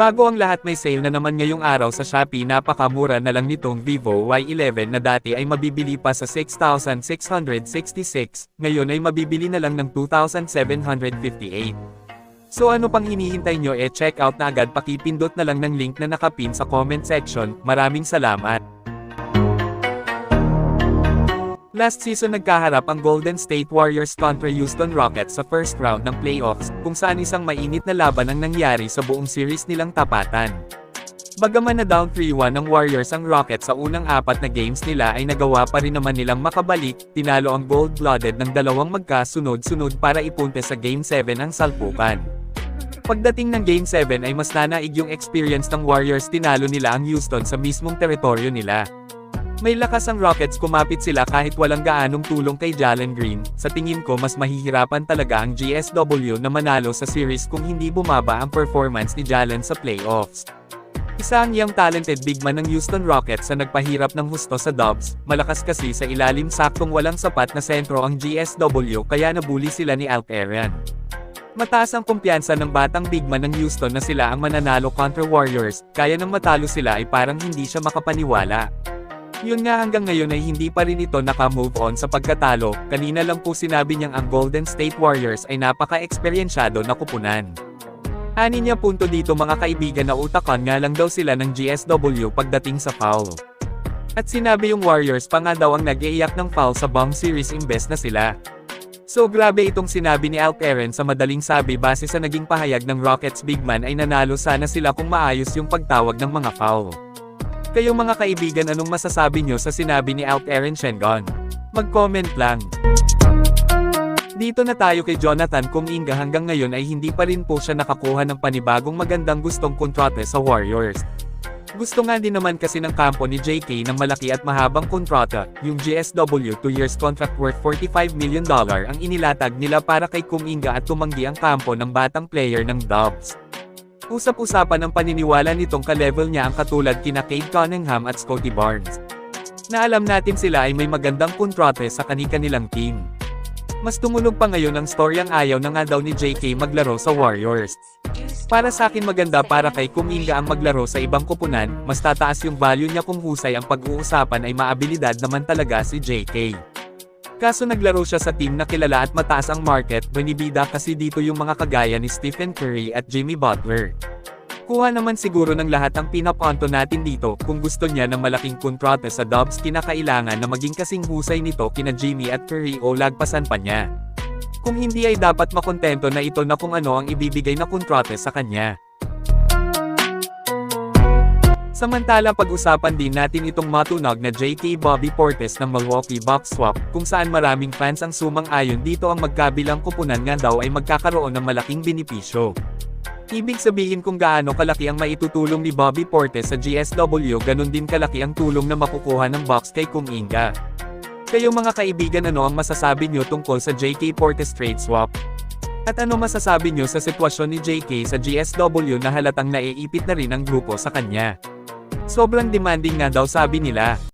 Bago ang lahat may sale na naman ngayong araw sa Shopee napakamura na lang nitong Vivo Y11 na dati ay mabibili pa sa 6,666, ngayon ay mabibili na lang ng 2,758. So ano pang hinihintay nyo e check out na agad pakipindot na lang ng link na nakapin sa comment section, maraming salamat. Last season nagkaharap ang Golden State Warriors kontra Houston Rockets sa first round ng playoffs, kung saan isang mainit na laban ang nangyari sa buong series nilang tapatan. Bagaman na down 3-1 ng Warriors ang Rockets sa unang apat na games nila ay nagawa pa rin naman nilang makabalik, tinalo ang gold-blooded ng dalawang magkasunod-sunod para ipunte sa Game 7 ang salpukan. Pagdating ng Game 7 ay mas nanaig yung experience ng Warriors tinalo nila ang Houston sa mismong teritoryo nila. May lakas ang Rockets kumapit sila kahit walang gaanong tulong kay Jalen Green, sa tingin ko mas mahihirapan talaga ang GSW na manalo sa series kung hindi bumaba ang performance ni Jalen sa playoffs. Isa ang young talented big man ng Houston Rockets sa nagpahirap ng husto sa Dubs, malakas kasi sa ilalim saktong walang sapat na sentro ang GSW kaya nabuli sila ni Alperian. Mataas ang kumpiyansa ng batang big man ng Houston na sila ang mananalo contra Warriors, kaya nang matalo sila ay parang hindi siya makapaniwala. Yun nga hanggang ngayon ay hindi pa rin ito naka-move on sa pagkatalo, kanina lang po sinabi niyang ang Golden State Warriors ay napaka-eksperyensyado na kupunan. Ani niya punto dito mga kaibigan na utakan nga lang daw sila ng GSW pagdating sa foul. At sinabi yung Warriors pa nga daw ang nag-iiyak ng foul sa bomb series imbes na sila. So grabe itong sinabi ni Alperen sa madaling sabi base sa naging pahayag ng Rockets big man ay nanalo sana sila kung maayos yung pagtawag ng mga foul. Kayong mga kaibigan anong masasabi nyo sa sinabi ni Alp Aaron Shengon? Mag-comment lang. Dito na tayo kay Jonathan Kuminga hanggang ngayon ay hindi pa rin po siya nakakuha ng panibagong magandang gustong kontrate sa Warriors. Gusto nga din naman kasi ng kampo ni JK ng malaki at mahabang kontrata, yung GSW 2 years contract worth $45 million ang inilatag nila para kay Kuminga at tumanggi ang kampo ng batang player ng Dubs. Usap-usapan ang paniniwala nitong ka-level niya ang katulad kina Cade Cunningham at Scotty Barnes. Na alam natin sila ay may magandang kontrate sa kani-kanilang team. Mas tumunog pa ngayon ang story ang ayaw na nga daw ni JK maglaro sa Warriors. Para sa akin maganda para kay Kuminga ang maglaro sa ibang kupunan, mas tataas yung value niya kung husay ang pag-uusapan ay maabilidad naman talaga si JK. Kaso naglaro siya sa team na kilala at mataas ang market, binibida kasi dito yung mga kagaya ni Stephen Curry at Jimmy Butler. Kuha naman siguro ng lahat ang pinaponto natin dito, kung gusto niya ng malaking kontrata sa Dubs kinakailangan na maging kasing husay nito kina Jimmy at Curry o lagpasan pa niya. Kung hindi ay dapat makontento na ito na kung ano ang ibibigay na kontrata sa kanya. Samantala pag-usapan din natin itong matunog na JK Bobby Portes ng Milwaukee Bucks swap, kung saan maraming fans ang sumang-ayon dito ang magkabilang kupunan nga daw ay magkakaroon ng malaking benepisyo. Ibig sabihin kung gaano kalaki ang maitutulong ni Bobby Portes sa GSW ganun din kalaki ang tulong na makukuha ng Bucks kay Kuminga. Kayo mga kaibigan ano ang masasabi nyo tungkol sa JK Portes trade swap? At ano masasabi nyo sa sitwasyon ni JK sa GSW na halatang naiipit na rin ang grupo sa kanya? Sobrang demanding nga daw sabi nila.